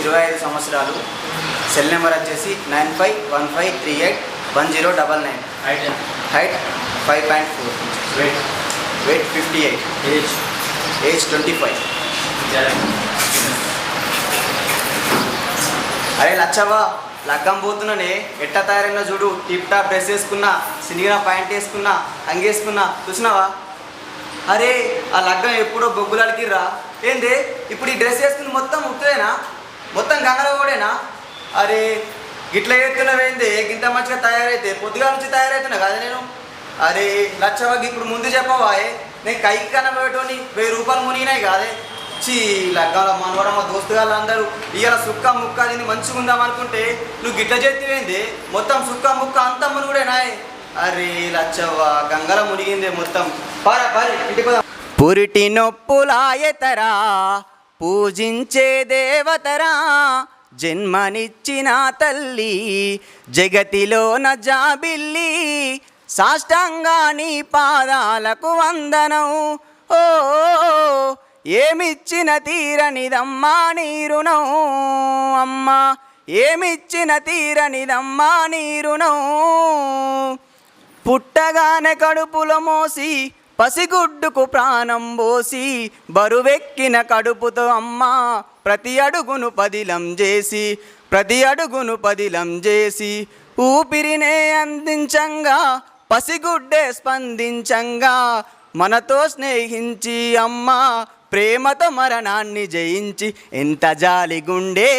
ఇరవై ఐదు సంవత్సరాలు. సెల్ నెంబర్ వచ్చేసి nine five one five three eight one zero double nine. Height height five point four. Weight weight fifty eight. Age age twenty five. అరే లచ్చవ్వా లగ్గం పోతున్నానే ఎట్ట తయారైనా చూడు. టిప్ టాప్ డ్రెస్ వేసుకున్నా సినిగిన ప్యాంట్ వేసుకున్నా అంగేసుకున్నా చూసినావా? అరే ఆ లగ్గం ఎప్పుడో బొగ్గులాడికి రా ఏంది? ఇప్పుడు ఈ డ్రెస్ వేసుకుని మొత్తం ఉత్తరేనా? మొత్తం గంగలో కూడానా? అరే గిట్ల ఎత్తున్నవేంది గింత మంచిగా తయారైతే పొద్దుగా నుంచి తయారవుతున్నా కదా నేను? అరే లచ్చవ్వకి ఇప్పుడు ముందు చెప్పవా నేను కైకి కనబడేటోని వెయ్యి రూపాయలు మునిగినాయి కాదే? చీ లగ్గాల మనవడం మా దోస్తు గారు అందరూ ఇవాళ సుక్క ముక్క తిని మంచిగా ఉందాం అనుకుంటే నువ్వు గిట్ల చేతివేంది మొత్తం సుక్క ముక్క అంతా మునుగుడేనాయ్ అరే లచ్చవ్వ గంగల మునిగిందే మొత్తం. పారా పారి ఇంటికి పోదాం. పురిటి నొప్పులాయతరా పూజించే దేవతరా జన్మనిచ్చిన తల్లి జగతిలోన జాబిల్లి సాష్టంగా నీ పాదాలకు వందనం ఓ ఏమిచ్చిన తీరనిదమ్మా నీ రుణం? అమ్మా ఏమిచ్చిన తీరనిదమ్మా నీ రుణం? పుట్టగానే కడుపులో మోసి పసిగుడ్డుకు ప్రాణం పోసి బరువెక్కిన కడుపుతో అమ్మ ప్రతి అడుగును పదిలం చేసి ప్రతి అడుగును పదిలం చేసి ఊపిరినే అందించంగా పసిగుడ్డే స్పందించంగా మనతో స్నేహించి అమ్మ ప్రేమతో మరణాన్ని జయించి ఎంత జాలిగుండే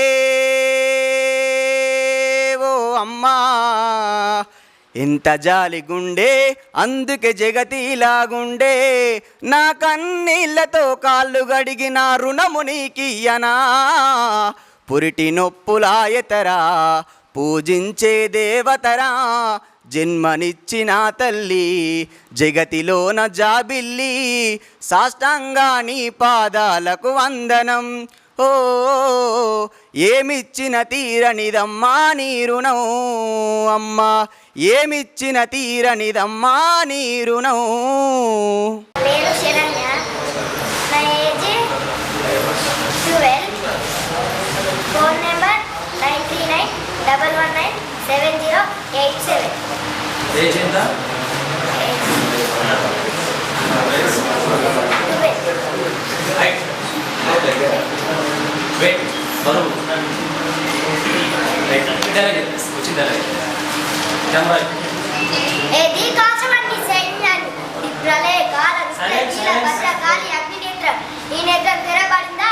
ఓ అమ్మా. ఎంత జాలిగుండే అందుకే జగతిలాగుండే. నా కన్నీళ్ళతో కాళ్ళు గడిగిన రుణము నీకియ్యనా. పురిటి నొప్పులాయతరా పూజించే దేవతరా. జన్మనిచ్చిన తల్లి జగతిలోన జాబిల్లి. సాష్టంగా నీ పాదాలకు వందనం. ఓ ఏమిచ్చిన తీరనిదమ్మా నీ రుణం అమ్మా. ఏమిచ్చిన తీరనిదమ్మా నీ రుణం పేరు శరణ్య నా age twelve phone number nine three nine double one nine seven zero eight seven age ఎంత హైట్ వెయిట్ బరువు రైట్ వచ్చిందా ఏది కాచమండి సైన్యాన్ని ప్రళయ కాల. భద్రకాళి అగ్ని నేత్రం ఈ నేత్రం తెరబడిందా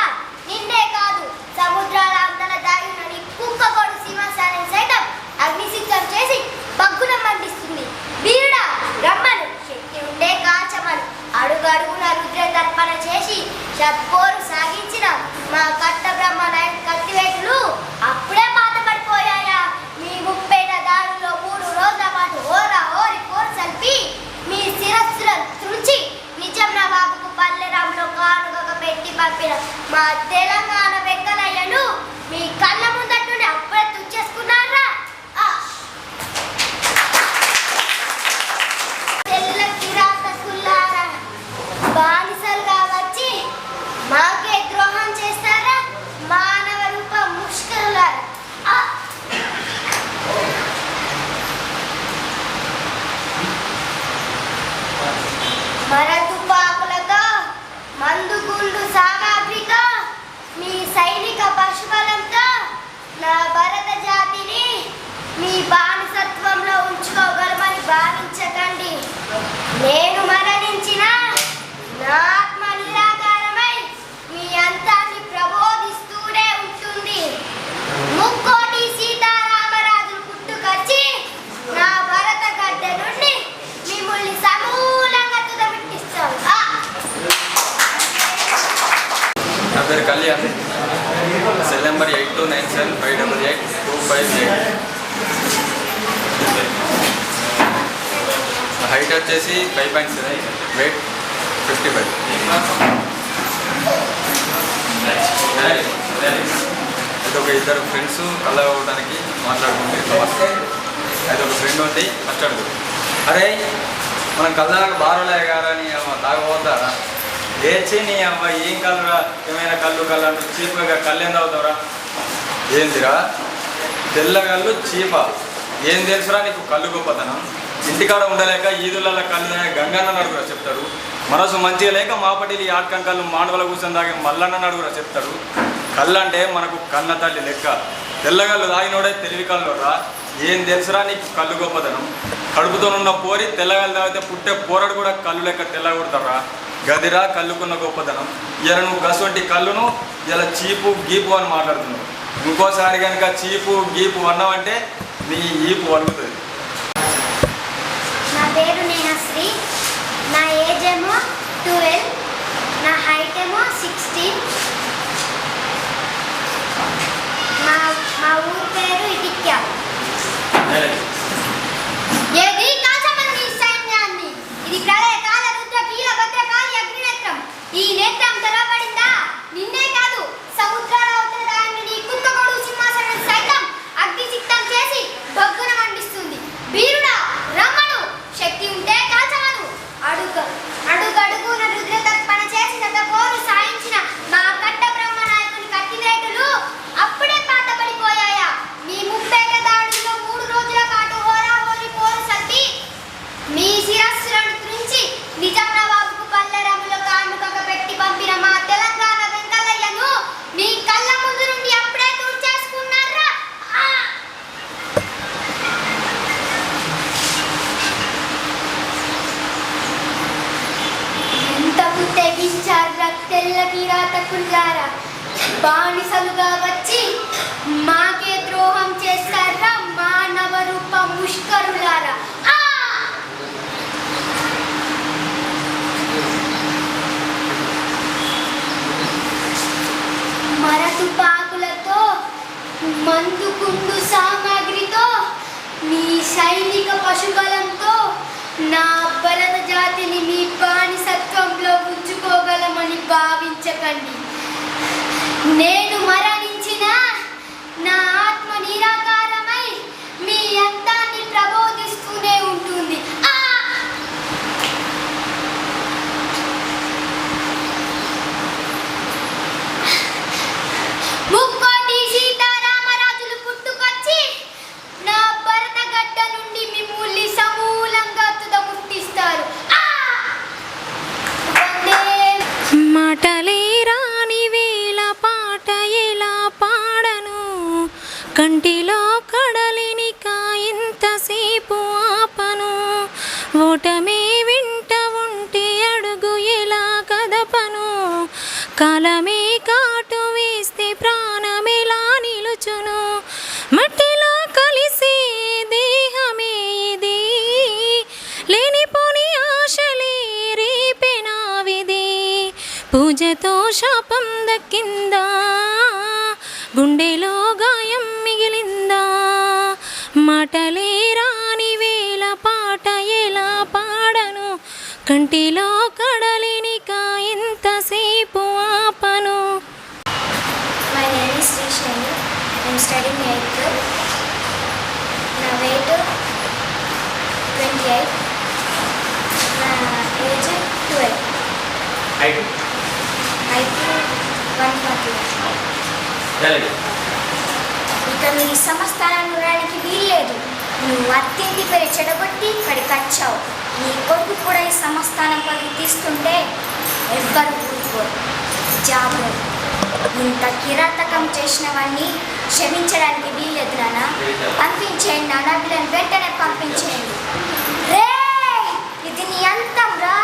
నిన్నే కాదు సముద్రాల అంతల దాగిన నీ కుక్క కొడు సింహాసనం సైతం అగ్ని సిద్ధం చేసి బగ్గున మండిస్తుంది వీరుడా రమ్మను శక్తి ఉండే కాచమను అడుగడుగున రుద్ర తర్పణ చేసి షట్పోరు సాగించిన మా కట్ట బ్రహ్మ నాయన కత్తివేటులు అప్పుడే మూడు ఓరా ఓరి కోరు సల్పి మీ శిరస్సులను తుంచి నిజం నా బాబుకు పల్లెరాములో కానుకగా పెట్టి పంపిన మా తెలంగాణ వెంకలయ్యను మీ కళ్ళ ముందర Bye. లేచి నీ అమ్మ ఏం కళ్ళు ఏమైనా కళ్ళు కళ్ళు అంటే చీప్గా కళ్ళు ఎంత అవుతావురా ఏందిరా తెల్లగల్లు చీప. ఏం తెలుసురా నీకు కళ్ళు గొప్పతనం? ఇంటికాడ ఉండలేక ఈదులలో కళ్ళు గంగన్న నడుగురా చెప్తాడు. మనసు మంచిగా లేక మాపటిలి ఆటకంకళ్ళు మానవల కూర్చొని తాగే మల్లన్న నడుగురా చెప్తాడు. కళ్ళు అంటే మనకు కన్న తల్లి లెక్క. తెల్లగల్లు తాగినోడే తెలివి కళ్ళు రా ఏం తెలుసురా నీకు కళ్ళు గొప్పతనం? కడుపుతోనున్న పోరి తెల్లగల్లు తాగితే పుట్టే పోరడు కూడా కళ్ళు లెక్క తెల్లగొడతారా గదిరా కళ్ళుకున్న గొప్పతనం ఇలా నువ్వు గసొంటి కళ్ళును ఇలా చీపు గీపు అని మాట్లాడుతున్నావు. ఇంకోసారి కనుక చీపు గీపు అన్నావంటే నీ ఈపు అడుగుతుంది నా పేరు నా ఏజ్ ఏమో ట్వెల్వ్ నా హైట్ ఏమో సిక్స్టీన్ మా మా ఊరు పేరు ఇటిక్యా డైలాగ్ ఏది కాచమని సైన్యాన్ని ఇది ప్రళయ కాల రుద్ర కీల భద్ర కాలి అగ్నినేత్రం ఈ నేత్రం తెరవబడిందా నిన్నే కాదు సముద్రాల అవతల దాన్ని నీ కుక్కకొడు సింహాసనం సైతం అగ్ని సిద్ధం చేసి బొగ్గున మండిస్తుంది వీరుడా రమ్మను శక్తి ఉంటే కాచమను అడుగు అడుగడుగున రుద్ర తర్పణ చేసిన తపోరు సాయించిన మా కట్ట బ్రహ్మ నాయకుని కట్టివేటులు అప్పుడే పాతబడిపోయాయా మీ ముప్పేట దాడుల్లో మూడు రోజుల పాటు హోరాహోరీ పోరు సర్ది మీ శిరస్సులను త్రుంచి నిజాం నవాబుకు పల్లెరములో కానుకగా పెట్టి పంపిన మా తెలంగాణ వెంకల్లయ్యను మీ కళ్ళ ముందు నుండి అప్పుడే తుడిచేసుకున్నారా ఆ! ఎంతకు తెగించారా తెల్ల కిరాతకుల్లారా బానిసలుగా వచ్చి మాకే ద్రోహం చేస్తారా మానవ రూప ముష్కరులారా ఆ! మరటు పాకులతో మందుకుండు సామాగ్రితో మీ సైనిక పశుబలంతో నా బలద జాతిని మీ బానిసత్వంలో ఉంచుకోగలమని భావించకండి నేను మరణించిన నా ఆత్మ నిరాకారమై మీ అంతాన్ని ప్రబోధిస్తూనే ఉంటుంది. ఆ! ముక్కోటి సీతారామరాజులు పుట్టుకొచ్చి నా భరతగడ్డ నుండి మిమ్మల్ని సమూలంగా తుదముట్టిస్తారు. మాటలే కంటిలో కడలిని కాయింతసేపు ఆపను. ఓటమే కంటిలో కడలిని ఎంతసేపు ఆపను My name is Sri Shani. I'm studying 8th. నా weight 28. నా ఏజ్ 12. Height height 140. డైలాగ్ ఇక నీ సమస్థానాన్ని ఉండడానికి వీల్లేదు నువ్వు అత్తింటి పేరు చెడగొట్టి ఇక్కడికి వచ్చావు నీ కొడుకు కూడా ఈ సమస్థానం పనికి తీస్తుంటే ఎవ్వరు ఊరుకోరు. జాగ్రత్త. ఇంత కిరాతకం చేసినవన్నీ క్షమించడానికి వీల్లేదు నాన్న. పంపించేయండి నాన్న. వీళ్ళని వెంటనే పంపించేయండి. రే ఇది నీ అంతం రా.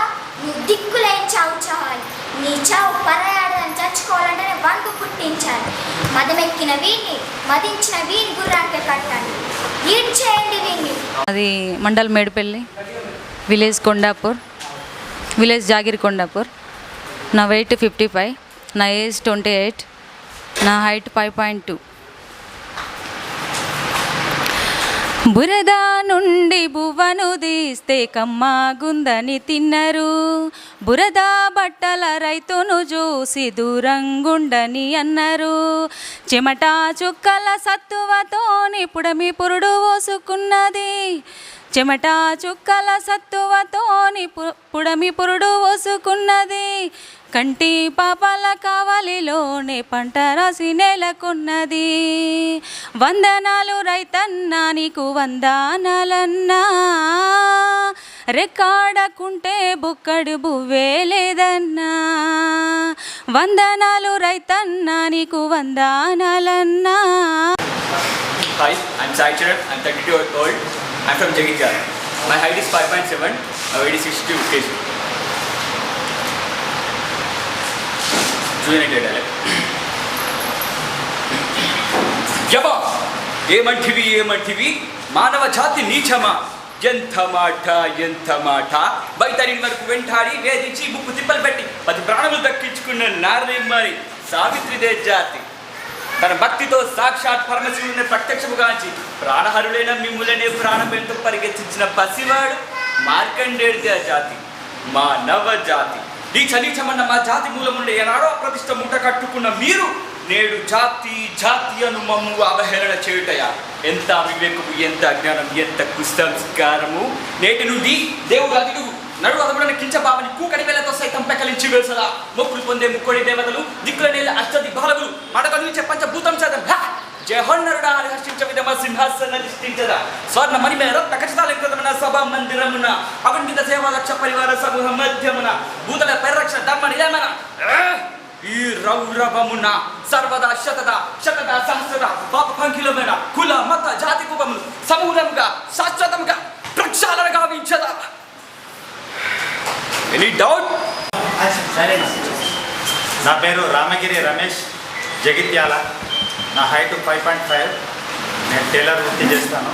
నువ్వు దిక్కులేని చావు చావాలి నీ చావు పరయాడని చచ్చుకోవాలంటే నేను వంగు పుట్టించాలి. మదమెక్కిన వీడిని మదించిన వీని గుర్రానికి కట్టండి ఈడ్ చేయండి వీడిని అది mandal Medipalli. Village Kondapur village Jagiri Kondapur. నా వెయిట్ ఫిఫ్టీ ఫైవ్ నా ఏజ్ ట్వంటీ ఎయిట్ నా హైట్ ఫైవ్ పాయింట్ టూ బురద నుండి బువ్వను తీస్తే కమ్మాగుందని తిన్నరు. బురద బట్టల రైతును చూసి దూరంగుండని అన్నారు. చెమట చుక్కల సత్తువతోని పుడమి పురుడు పోసుకున్నది చెమట చుక్కల సత్తువతోని పుడమి పురుడు పోసుకున్నది కంటి పాపాల కావలిలోనే పంట రాసి నెలకొన్నది వందనాలు రైతన్నా నీకు వందనాలన్నా రెక్కాడకుంటే బుక్కడు బువ్వే లేదన్నా వందనాలు రైతన్నా నీకు వందనాలన్నా Hi, I'm Sai I'm 32 years old. I'm from Jagityal. My height is 5.7. My weight is 62 kg. United యమ ఏమంటివి ఏమంటివి మానవ జాతి నీచమా? ఎంత మాట ఎంత మాట? బయటని వరకు వెంటాడి వేధించి ముక్కు తిప్పలు పెట్టి పది ప్రాణములు దక్కించుకున్న నారదేమ్మని సావిత్రిదే జాతి. తన భక్తితో సాక్షాత్ పరమశివుని ప్రత్యక్షముగాంచి ప్రాణహరులైన మిమ్ములనే ప్రాణపెంతో పరిగెత్తించిన పసివాడు మార్కండేడిదే జాతి మానవ జాతి. నీచ నీచమన్న మా జాతి మూలముండే ఏనాడో ప్రతిష్ట ముట్ట కట్టుకున్న మీరు నేడు జాతి జాతి అను మమ్ము అవహేళన చేయుటయా? ఎంత వివేకము ఎంత అజ్ఞానం ఎంత కుస్తంస్కారము నేటి నుండి దేవుడు అదిడు నడు అదముడని కించబాబని కూకటి వేలతో సైతం పెకలించి వేసలా. మొక్కులు పొందే ముక్కోడి దేవతలు దిక్కుల నేల అష్టది బాలకులు మడకలు చెప్పంచ భూతం చదం జహన్నరుడా అని హర్షించ విధమ సింహాసన నిష్ఠించద స్వర్ణ మణిమేర ప్రకటితాలంకృతమైన సభ మందిరమున అవండిత సేవా లక్ష పరివార సమూహ మధ్యమున భూతల పరిరక్ష ధర్మ నిలయమన ఈ రౌరవమున సర్వదా శతద శతద సహస్రద పాప పంకిలమైన కుల మత జాతి కుపములు సమూలముగా శాశ్వతముగా ప్రక్షాళన గావించద? ఎనీ డౌట్ నా పేరు రామగిరి రమేష్ జగిత్యాల. నా హైట్ ఫైవ్ పాయింట్ ఫైవ్ నేను టైలర్ వృత్తి చేస్తాను.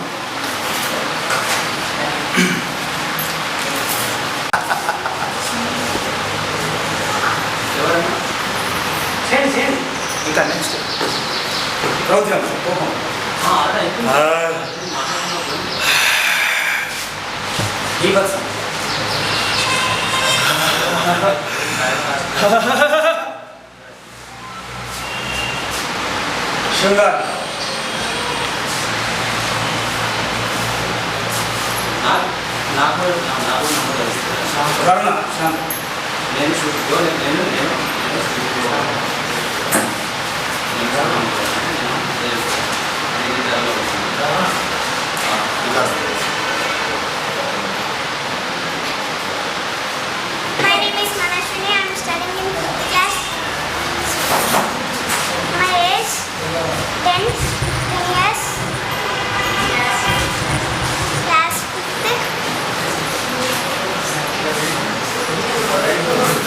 ఇంకా నెక్స్ట్ రౌద్రం కోపం ఈ బస్ 정답. 나 나홀 나 나홀 나홀 있어요. 그러나 참 내는 수 너는 내는 내는 내는 수 인사하는 거. 네, 얘기 잘 하고 있습니다. 아, 이거. Thank you.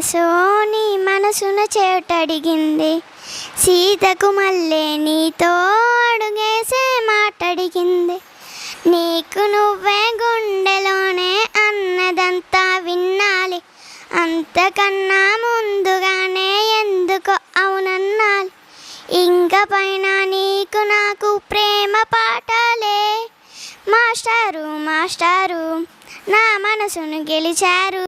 మనసు నీ మనసున చేటడిగింది. సీతకు మళ్ళీ నీతో అడుగేసే మాటడిగింది. నీకు నువ్వే గుండెలోనే అన్నదంతా విన్నాలి. అంతకన్నా ముందుగానే ఎందుకు అవునన్నాలి. ఇంక పైన నీకు నాకు ప్రేమ పాటాలే మాస్టారు మాస్టారు. నా మనసును గెలిచారు.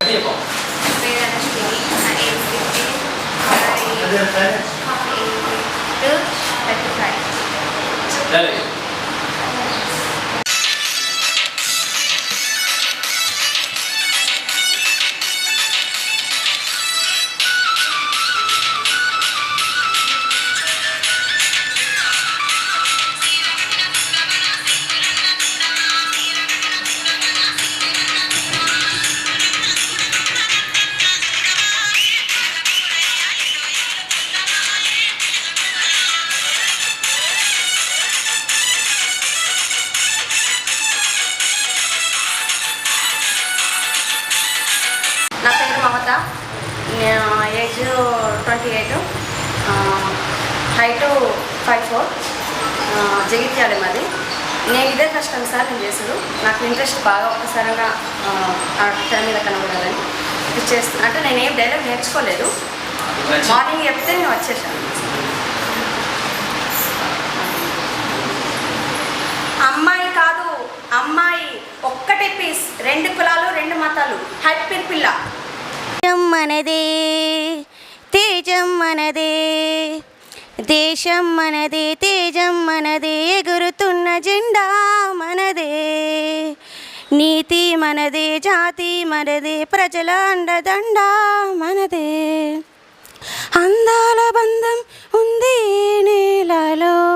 నా పేరు Mamata. Age twenty eight height five four Jagtial మాది. నేను ఇదే ఫస్ట్ టైం సార్ నేను చేసాను నాకు ఇంట్రెస్ట్ బాగా ఒక్కసారిగా టైం తెర మీద కనబడాలని. ఇది అంటే నేను ఏం డైలాగ్ నేర్చుకోలేదు. మార్నింగ్ చెప్తే నేను వచ్చేసాను. అమ్మాయి కాదు అమ్మాయి ఒక్కటి పీస్ రెండు కులాలు రెండు మతాలు. హ్యాపీ పిల్ల. తేజం మనదే తేజం మనదే దేశం మనదే తేజం మనదే ఎగురుతున్న జెండా మనదే. నీతి మనదే జాతి మనదే ప్రజల అండదండ మనదే. అందాల బంధం ఉంది ఈ నేలలో.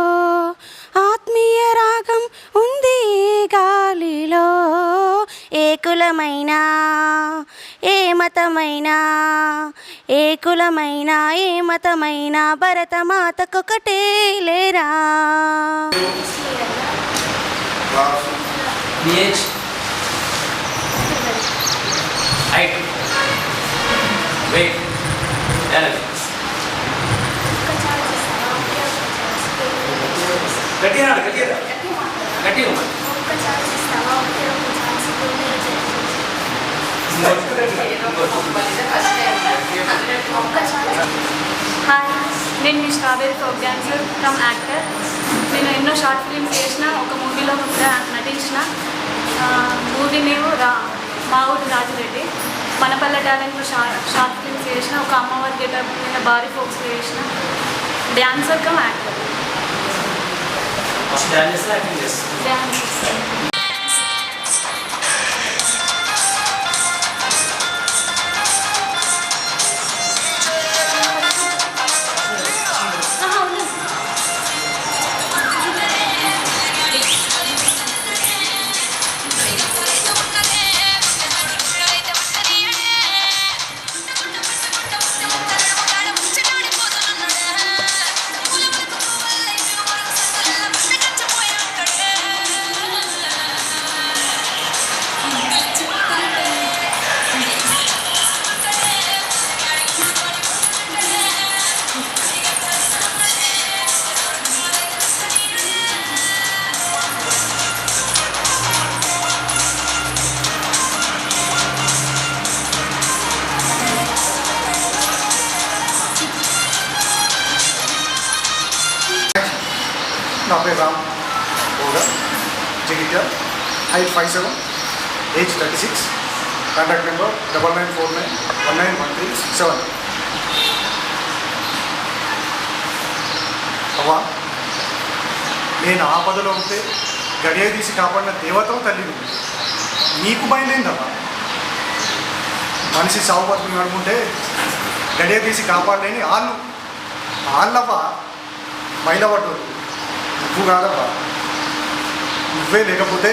కులమైనా ఏ మతమైనా ఏ కులమైనా ఏ మతమైనా భరతమాతకొకటే లేరా? వెయిట్ గట్టిగా గట్టిగా గట్టిగా హాయ్ నేను మీ strawberry folk dancer cum actor నేను ఎన్నో షార్ట్ ఫిల్మ్స్ చేసిన ఒక మూవీలో కూడా నటించిన మూవీ నేమ్ రా మా ఊరి రాజురెడ్డి. మనపల్లె టాలెంట్లో షార్ట్ షార్ట్ ఫిల్మ్స్ చేసిన ఒక అమ్మవారి గెటప్ మీద భారీ ఫోక్స్ చేసిన dancer cum actor dance double nine four nine one nine one three six seven అవ్వా? నేను ఆపదలో ఉంటే గడియ తీసి కాపాడిన దేవతం తల్లి నీకు భయమైందమ్మా. మనిషి సాగు బతుకుని నడుముంటే గడియ తీసి కాపాడలేని వాళ్ళు వాళ్ళవ్వా మైలవడ్డోళ్ళు నువ్వు కాదబ్బా నువ్వే లేకపోతే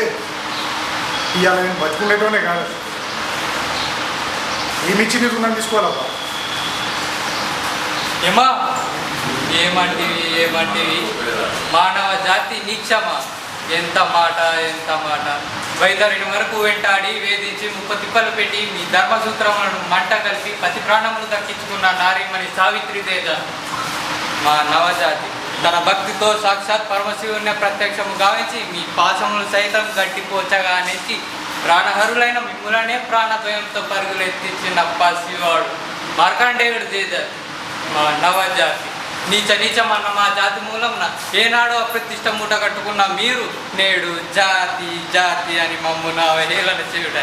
ఇవాళ నేను బతుకునేటోనే కాదు ఏమిచ్చి నీ రుణం తీసుకోవాలబ్బా ఏమా ఏమంటివి ఏమంటివి మానవ జాతి నీక్షమా ఎంత మాట ఎంత మాట వైతరిని వరకు వెంటాడి వేధించి ముప్ప తిప్పలు పెట్టి మీ ధర్మసూత్రములను మంట కలిపి పతి ప్రాణములు దక్కించుకున్న నారీమణి సావిత్రి తేజ మా నవజాతి తన భక్తితో సాక్షాత్ పరమశివుని ప్రత్యక్షము గావించి మీ పాశములు సైతం గట్టిపోచగా అనేసి ప్రాణహరులైన మిమ్ములనే ప్రాణభయంతో పరుగులు ఎత్తించిన శివాడు మార్కండేయుడు తేజ నవజాతి. నీచ నీచమన్న మా జాతి మూలంన ఏనాడో అప్రతిష్ట మూట కట్టుకున్న మీరు నేడు జాతి జాతి అని మమ్మున అవహేళన చేయుట.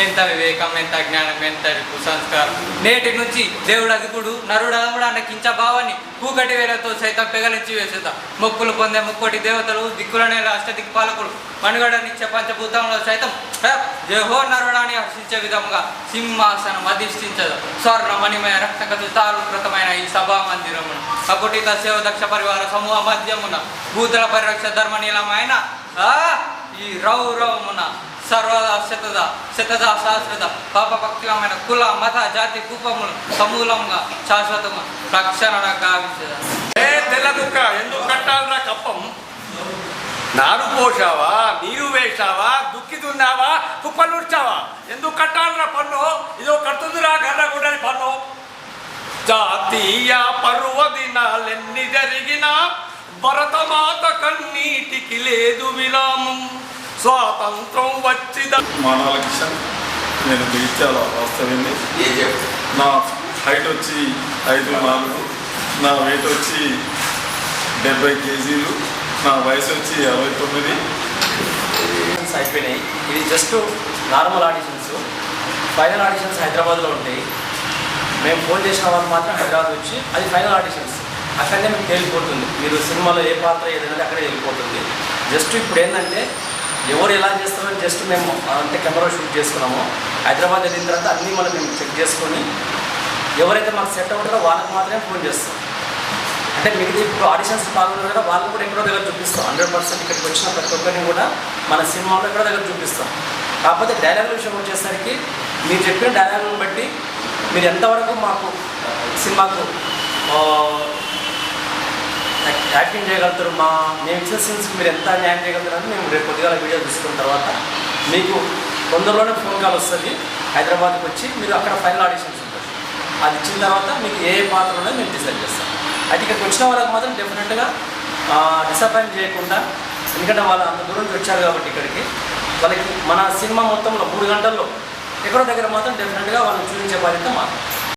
ఎంత వివేకం ఎంత జ్ఞానం ఎంత కుసంస్కారం నేటి నుంచి దేవుడు అదుకుడు నరుడు అదముడు అన్న కించ భావాన్ని కూకటి వేలతో సైతం పెగలించి వేసేదా మొక్కులు పొందే ముక్కోటి దేవతలు దిక్కులనే అష్టదిక్పాలకులు మనుగడ నిత్య పంచభూతంలో సైతం జహో నరుడాన్ని హర్షించే విధముగా సింహాసనం అధిష్ఠించదు. స్వర్ణ మణిమయ రక్తగతు ఈ సభా మందిరమును. అకుటిత సేవ దక్ష పరివార సమూహ మధ్యమున భూతుల పరిరక్ష ధర్మనీలమైన ఆ, ఈ రౌ రౌమున సర్వదా శతద శతద శాశ్వత పాప భక్తిమైన కుల మత జాతి కూపములు సమూలంగా శాశ్వతము రక్షణ గావించదా ఏ తెల్లదుక్క ఎందుకు కట్టాలరా కప్పం? నారు పోసావా నీరు వేసావా దుక్కి దున్నావా? కుప్పలు ఉడ్చావా ఎందుకు కట్టాలరా పన్ను? ఇదో కడుతుందిరా గర్రగుడ్డని పన్ను. జాతీయ పర్వదినాలెన్ని జరిగినా భరతమాత కన్నీటికి లేదు విరామం. స్వాతంత్రం వచ్చిద కిషన్ నేను జగిత్యాల వాస్తవ్యండి. నా హైట్ వచ్చి ఐదు నాలుగు. నా వెయిట్ వచ్చి డెబ్బై కేజీలు. నా వయసు వచ్చి అరవై తొమ్మిది. అయిపోయినాయి. ఇది just normal auditions final auditions హైదరాబాద్లో ఉంటాయి. మేము ఫోన్ చేసిన వాళ్ళు మాత్రం హైదరాబాద్ వచ్చి అది ఫైనల్ ఆడిషన్స్. అక్కడనే మీకు తేలిపోతుంది మీరు సినిమాలో ఏ పాత్ర ఏదైనా అక్కడే వెళ్ళిపోతుంది. జస్ట్ ఇప్పుడు ఏంటంటే ఎవరు ఎలా చేస్తారో జస్ట్ మేము అంటే కెమెరా షూట్ చేసుకున్నాము. హైదరాబాద్ వెళ్ళిన తర్వాత అన్నీ మనం మేము చెక్ చేసుకొని ఎవరైతే మాకు సెట్ అవుతారో వాళ్ళకి మాత్రమే ఫోన్ చేస్తాం. అంటే మిగతా ఇప్పుడు ఆడిషన్స్ పాల్గొన్నారు కదా వాళ్ళు కూడా ఎక్కడో దగ్గర చూపిస్తాం. హండ్రెడ్ పర్సెంట్ ఇక్కడికి వచ్చిన ప్రతి ఒక్కరిని కూడా మన సినిమాలో ఎక్కడో దగ్గర చూపిస్తాం. కాకపోతే డైలాగ్ విషయం వచ్చేసరికి మీరు చెప్పిన డైలాగులను బట్టి మీరు ఎంతవరకు మాకు సినిమాకు యాక్టింగ్ చేయగలుగుతారు? మా మేము ఇచ్చిన సీన్స్కి మీరు ఎంత న్యాయం చేయగలుగుతారని మేము రేపు కొద్దిగా వీడియో తీసుకున్న తర్వాత మీకు తొందరలోనే ఫోన్ కాల్ వస్తుంది. హైదరాబాద్కి వచ్చి మీరు అక్కడ ఫైనల్ ఆడిషన్స్ ఉంటుంది అది ఇచ్చిన తర్వాత మీకు ఏ పాత్రలోనే మేము డిసైడ్ చేస్తాం. అయితే ఇక్కడికి వచ్చిన వాళ్ళకి మాత్రం డెఫినెట్గా డిసప్పాయింట్ చేయకుండా ఎందుకంటే వాళ్ళు అంత దూరం నుంచి వచ్చారు కాబట్టి ఇక్కడికి వాళ్ళకి మన సినిమా మొత్తంలో మూడు గంటల్లో ఎక్కడో దగ్గర మాత్రం డెఫినెట్గా వాళ్ళని చూపించే బాధ్యత మాత్రం